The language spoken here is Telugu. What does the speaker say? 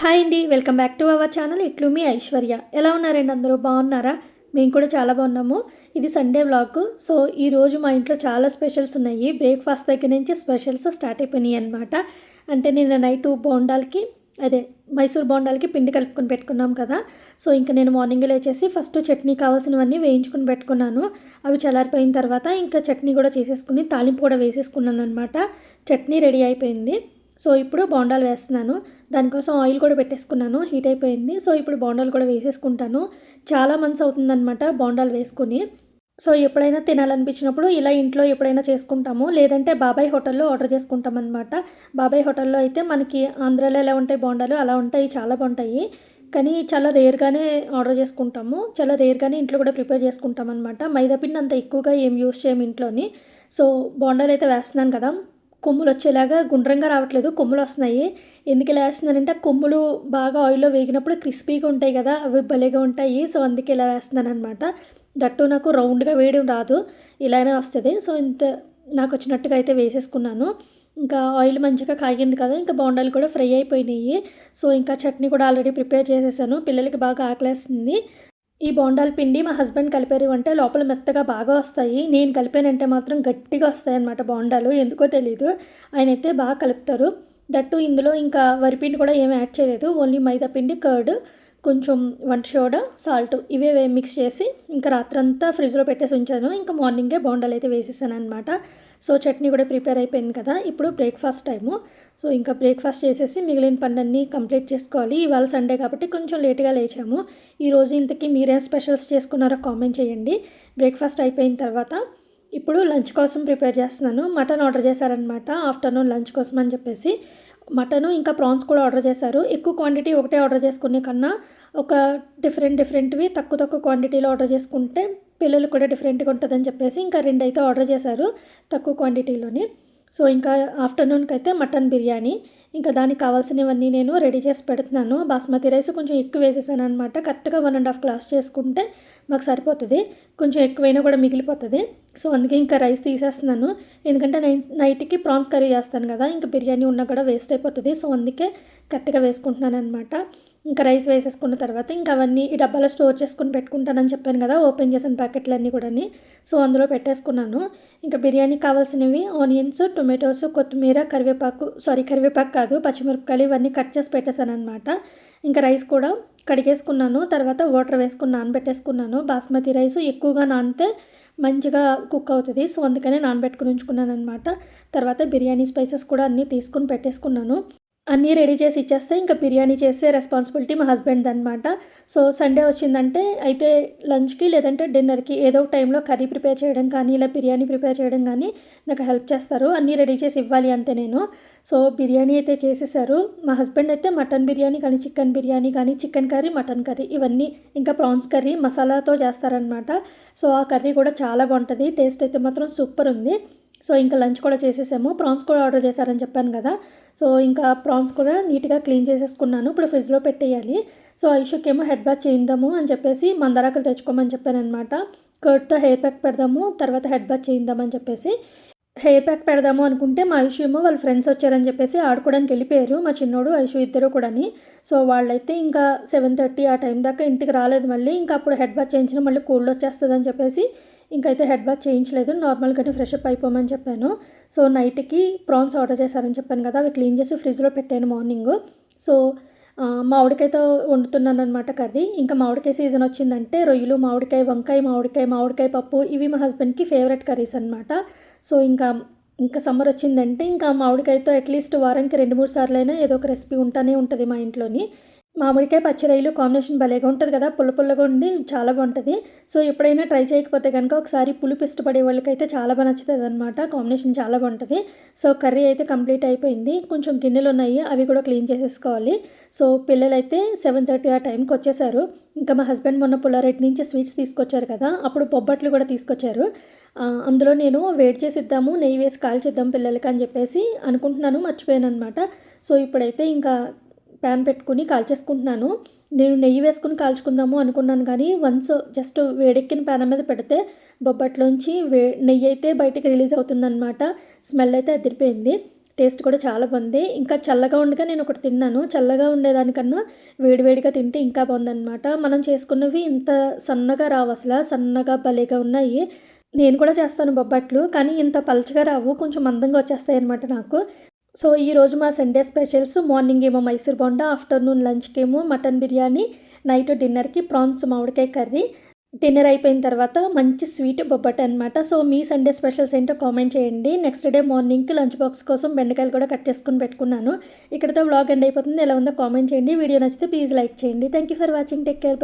హాయ్ అండి welcome back to our channel. ఇట్లు మీ ఐశ్వర్య. ఎలా ఉన్నారండి అందరూ? బాగున్నారా? మేము కూడా చాలా బాగున్నాము. ఇది సండే వ్లాగ్. సో ఈరోజు మా ఇంట్లో చాలా స్పెషల్స్ ఉన్నాయి. బ్రేక్ఫాస్ట్ దగ్గర నుంచి స్పెషల్స్ స్టార్ట్ అయిపోయినాయి అనమాట అంటే నిన్న నైట్ బోండాలకి అదే మైసూర్ బోండాలకి పిండి కలుపుకొని పెట్టుకున్నాం కదా. సో ఇంకా నేను మార్నింగ్ లేచేసి ఫస్ట్ చట్నీ కావాల్సినవన్నీ వేయించుకొని పెట్టుకున్నాను. అవి చల్లారిపోయిన తర్వాత ఇంకా చట్నీ కూడా చేసేసుకుని తాలింపు కూడా వేసేసుకున్నాను అనమాట చట్నీ రెడీ అయిపోయింది. సో ఇప్పుడు బోండాలు వేస్తున్నాను. దానికోసం ఆయిల్ కూడా పెట్టేసుకున్నాను. హీట్ అయిపోయింది. సో ఇప్పుడు బోండాలు కూడా వేసేసుకుంటాను. చాలా మంత్స్ అవుతుందన్నమాట బోండాలు వేసుకుని. సో ఎప్పుడైనా తినాలనిపించినప్పుడు ఇలా ఇంట్లో ఎప్పుడైనా చేసుకుంటాము. లేదంటే బాబాయ్ హోటల్లో ఆర్డర్ చేసుకుంటాం అనమాట బాబాయ్ హోటల్లో అయితే మనకి ఆంధ్రాలో ఎలా ఉంటాయి బోండాలు? అలా ఉంటాయి. చాలా బాగుంటాయి. కానీ చాలా రేర్గానే ఆర్డర్ చేసుకుంటాము. చాలా రేర్గానే ఇంట్లో కూడా ప్రిపేర్ చేసుకుంటాం అనమాట మైదాపిండి అంత ఎక్కువగా ఏం యూస్ చేయము ఇంట్లోని. సో బోండాలు అయితే వేస్తున్నాను కదా. కొమ్ములు వచ్చేలాగా గుండ్రంగా రావట్లేదు కొమ్ములు వస్తున్నాయి ఎందుకు ఇలా వేస్తున్నానంటే కొమ్ములు బాగా ఆయిల్లో వేగినప్పుడు క్రిస్పీగా ఉంటాయి కదా అవి భలేగా ఉంటాయి. సో అందుకే ఇలా వేస్తున్నాను అనమాట దట్టు నాకు రౌండ్గా వేయడం రాదు ఇలానే వస్తుంది. సో ఇంత నాకు వచ్చినట్టుగా అయితే వేసేసుకున్నాను. ఇంకా ఆయిల్ మంచిగా కాగింది కదా ఇంకా బోండాలు కూడా ఫ్రై అయిపోయినాయి. సో ఇంకా చట్నీ కూడా ఆల్రెడీ ప్రిపేర్ చేసేసాను. పిల్లలకి బాగా ఆకలేస్తుంది. ఈ బోండాల పిండి మా హస్బెండ్ కలిపారు అంటే లోపల మెత్తగా బాగా వస్తాయి. నేను కలిపానంటే మాత్రం గట్టిగా వస్తాయి అన్నమాట బోండాలు. ఎందుకో తెలీదు. ఆయన అయితే బాగా కలుపుతారు. దట్టు ఇందులో ఇంకా వరిపిండి కూడా ఏమి యాడ్ చేయలేదు. ఓన్లీ మైదా పిండి కర్డ్ కొంచెం వంట సోడా సాల్ట్ ఇవే మిక్స్ చేసి ఇంకా రాత్రంతా ఫ్రిడ్జ్లో పెట్టేసి ఉంచాను. ఇంకా మార్నింగే బోండాలు అయితే వేసేసాను అనమాట సో చట్నీ కూడా ప్రిపేర్ అయిపోయింది కదా. ఇప్పుడు బ్రేక్ఫాస్ట్ టైము. సో ఇంకా బ్రేక్ఫాస్ట్ చేసేసి మిగిలిన పనులన్నీ కంప్లీట్ చేసుకోవాలి. ఇవాళ సండే కాబట్టి కొంచెం లేట్గా లేచాము. ఈరోజు ఇంతకీ మీరేం స్పెషల్స్ చేసుకున్నారో కామెంట్ చేయండి. బ్రేక్ఫాస్ట్ అయిపోయిన తర్వాత ఇప్పుడు లంచ్ కోసం ప్రిపేర్ చేస్తున్నాను. మటన్ ఆర్డర్ చేశారనమాట ఆఫ్టర్నూన్ లంచ్ కోసం అని చెప్పేసి. మటను ఇంకా ప్రాన్స్ కూడా ఆర్డర్ చేశారు. ఎక్కువ క్వాంటిటీ ఒకటే ఆర్డర్ చేసుకునే కన్నా ఒక డిఫరెంట్ డిఫరెంట్వి తక్కువ తక్కువ క్వాంటిటీలో ఆర్డర్ చేసుకుంటే పిల్లలు కూడా డిఫరెంట్గా ఉంటుందని చెప్పేసి ఇంకా రెండు అయితే ఆర్డర్ చేశారు తక్కువ క్వాంటిటీలోని. సో ఇంకా ఆఫ్టర్నూన్కి అయితే మటన్ బిర్యానీ. ఇంకా దానికి కావాల్సినవన్నీ నేను రెడీ చేసి పెడుతున్నాను. బాస్మతి రైస్ కొంచెం ఎక్కువ వేసేసాను అనమాట కరెక్ట్గా వన్ అండ్ హాఫ్ గ్లాస్ చేసుకుంటే మాకు సరిపోతుంది. కొంచెం ఎక్కువైనా కూడా మిగిలిపోతుంది. సో అందుకే ఇంకా రైస్ తీసేస్తున్నాను. ఎందుకంటే నైన్ నైట్కి ప్రాన్స్ కర్రీ చేస్తాను కదా ఇంకా బిర్యానీ ఉన్నా కూడా వేస్ట్ అయిపోతుంది. సో అందుకే కరెక్ట్గా వేసుకుంటున్నాను అనమాట ఇంకా రైస్ వేసేసుకున్న తర్వాత ఇంకా అవన్నీ ఈ డబ్బాలో స్టోర్ చేసుకుని పెట్టుకుంటానని చెప్పాను కదా ఓపెన్ చేసిన ప్యాకెట్లన్నీ కూడా సో అందులో పెట్టేసుకున్నాను. ఇంకా బిర్యానీకి కావాల్సినవి ఆనియన్స్ టొమాటోస్ కొత్తిమీర కరివేపాకు సారీ కరివేపాకు కాదు పచ్చిమిరపకాయలు ఇవన్నీ కట్ చేసి పెట్టేశాను అనమాట ఇంకా రైస్ కూడా కడిగేసుకున్నాను. తర్వాత వాటర్ వేసుకుని నానబెట్టేసుకున్నాను. బాస్మతి రైస్ ఎక్కువగా నానితే మంచిగా కుక్ అవుతుంది. సో అందుకనే నానబెట్టుకుని ఉంచుకున్నాను అనమాట తర్వాత బిర్యానీ స్పైసెస్ కూడా అన్నీ తీసుకుని పెట్టేసుకున్నాను. అన్నీ రెడీ చేసి ఇచ్చేస్తే ఇంకా బిర్యానీ చేసే రెస్పాన్సిబిలిటీ మా హస్బెండ్ అనమాట సో సండే వచ్చిందంటే అయితే లంచ్కి లేదంటే డిన్నర్కి ఏదో ఒక టైంలో కర్రీ ప్రిపేర్ చేయడం కానీ ఇలా బిర్యానీ ప్రిపేర్ చేయడం కానీ నాకు హెల్ప్ చేస్తారు. అన్నీ రెడీ చేసి ఇవ్వాలి అంతే నేను. సో బిర్యానీ అయితే చేసేసారు. మా హస్బెండ్ అయితే మటన్ బిర్యానీ కానీ చికెన్ బిర్యానీ కానీ చికెన్ కర్రీ మటన్ కర్రీ ఇవన్నీ ఇంకా ప్రాన్స్ కర్రీ మసాలాతో చేస్తారనమాట సో ఆ కర్రీ కూడా చాలా బాగుంటుంది. టేస్ట్ అయితే మాత్రం సూపర్ ఉంది. సో ఇంకా లంచ్ కూడా చేసేసాము. ప్రాన్స్ కూడా ఆర్డర్ చేశారని చెప్పాను కదా. సో ఇంకా ప్రాన్స్ కూడా నీట్గా క్లీన్ చేసేసుకున్నాను. ఇప్పుడు ఫ్రిడ్జ్లో పెట్టేయాలి. సో ఐషుకేమో హెడ్ బాత్ చేయిందాము అని చెప్పేసి మందారాకులు తెచ్చుకోమని చెప్పాను అనమాట కర్డ్తో హెయిర్ ప్యాక్ పెడదాము తర్వాత హెడ్ బాత్ చేయిందామని చెప్పేసి. హెయిర్ ప్యాక్ పెడదాము అనుకుంటే మా ఐషు ఏమో వాళ్ళ ఫ్రెండ్స్ వచ్చారని చెప్పేసి ఆడుకోవడానికి వెళ్ళిపోయారు. మా చిన్నోడు ఐషు ఇద్దరు కూడాని. సో వాళ్ళైతే ఇంకా సెవెన్ థర్టీ ఆ టైం దాకా ఇంటికి రాలేదు మళ్ళీ. ఇంకా అప్పుడు హెడ్ బాత్ చేయించిన మళ్ళీ కోల్డ్ వచ్చేస్తుందని చెప్పేసి ఇంకైతే హెడ్ బాత్ చేయించలేదు. నార్మల్గానే ఫ్రెష్ అప్ అయిపోమని చెప్పాను. సో నైట్కి ప్రాన్స్ ఆర్డర్ చేశారని చెప్పాను కదా అవి క్లీన్ చేసి ఫ్రిడ్జ్లో పెట్టాను మార్నింగ్. సో మామిడికాయతో వండుతున్నాను అనమాట కర్రీ. ఇంకా మామిడికాయ సీజన్ వచ్చిందంటే రొయ్యలు మామిడికాయ వంకాయ మామిడికాయ మామిడికాయ పప్పు ఇవి మా హస్బెండ్కి ఫేవరెట్ కర్రీస్ అనమాట సో ఇంకా ఇంకా సమ్మర్ వచ్చిందంటే ఇంకా మామిడికాయతో అట్లీస్ట్ వారానికి రెండు మూడు సార్లు అయినా ఏదో ఒక రెసిపీ ఉంటానే ఉంటుంది మా ఇంట్లోని. మామిడికాయ పచ్చిరొయ్యలు కాంబినేషన్ భలేగా ఉంటుంది కదా పుల్ల పుల్లగా ఉండి చాలా బాగుంటుంది. సో ఎప్పుడైనా ట్రై చేయకపోతే కనుక ఒకసారి పులుపు ఇష్టపడే వాళ్ళకైతే చాలా బాగా నచ్చుతుంది అనమాట కాంబినేషన్ చాలా బాగుంటుంది. సో కర్రీ అయితే కంప్లీట్ అయిపోయింది. కొంచెం గిన్నెలు ఉన్నాయి అవి కూడా క్లీన్ చేసేసుకోవాలి. సో పిల్లలైతే సెవెన్ థర్టీ ఆ టైంకి వచ్చేసారు. ఇంకా మా హస్బెండ్ మొన్న పుల్లారెడ్డి నుంచి స్వీట్స్ తీసుకొచ్చారు కదా అప్పుడు బొబ్బట్లు కూడా తీసుకొచ్చారు. అందులో నేను వేడి చేసి ఇద్దాము నెయ్యి వేసి కాల్చిద్దాం పిల్లలకి అని చెప్పేసి అనుకుంటున్నాను మర్చిపోయాను అనమాట సో ఇప్పుడైతే ఇంకా ప్యాన్ పెట్టుకుని కాల్చేసుకుంటున్నాను. నేను నెయ్యి వేసుకుని కాల్చుకుందాము అనుకున్నాను కానీ వన్స్ జస్ట్ వేడెక్కిన ప్యాన్ మీద పెడితే బొబ్బట్లోంచి వే నెయ్యి అయితే బయటకు రిలీజ్ అవుతుందన్నమాట. స్మెల్ అయితే అదిరిపోయింది. టేస్ట్ కూడా చాలా బాగుంది. ఇంకా చల్లగా ఉండగా నేను ఒకటి తిన్నాను. చల్లగా ఉండేదానికన్నా వేడివేడిగా తింటే ఇంకా బాగుందన్నమాట. మనం చేసుకున్నవి ఇంత సన్నగా రావు అసలు. సన్నగా భలేగా ఉన్నాయి. నేను కూడా చేస్తాను బొబ్బట్లు. కానీ ఇంత పలచగా రావు. కొంచెం మందంగా వచ్చేస్తాయి అనమాట నాకు. సో ఈరోజు మా సండే స్పెషల్స్ మార్నింగ్ ఏమో మైసూర్ బొండా ఆఫ్టర్నూన్ లంచ్కి ఏమో మటన్ బిర్యానీ నైట్ డిన్నర్కి ప్రాన్స్ మామిడికాయ కర్రీ. డిన్నర్ అయిపోయిన తర్వాత మంచి స్వీట్ బొబ్బట్ అనమాట సో మీ సండే స్పెషల్స్ ఏంటో కామెంట్ చేయండి. నెక్స్ట్ డే మార్నింగ్కి లంచ్ బాక్స్ కోసం బెండకాయలు కూడా కట్ చేసుకుని పెట్టుకున్నాను. ఇక్కడతో వ్లాగ్ ఎండ్ అయిపోతుంది. ఎలా ఉందో కామెంట్ చేయండి. వీడియో నచ్చితే ప్లీజ్ లైక్ చేయండి. Thank you for watching take care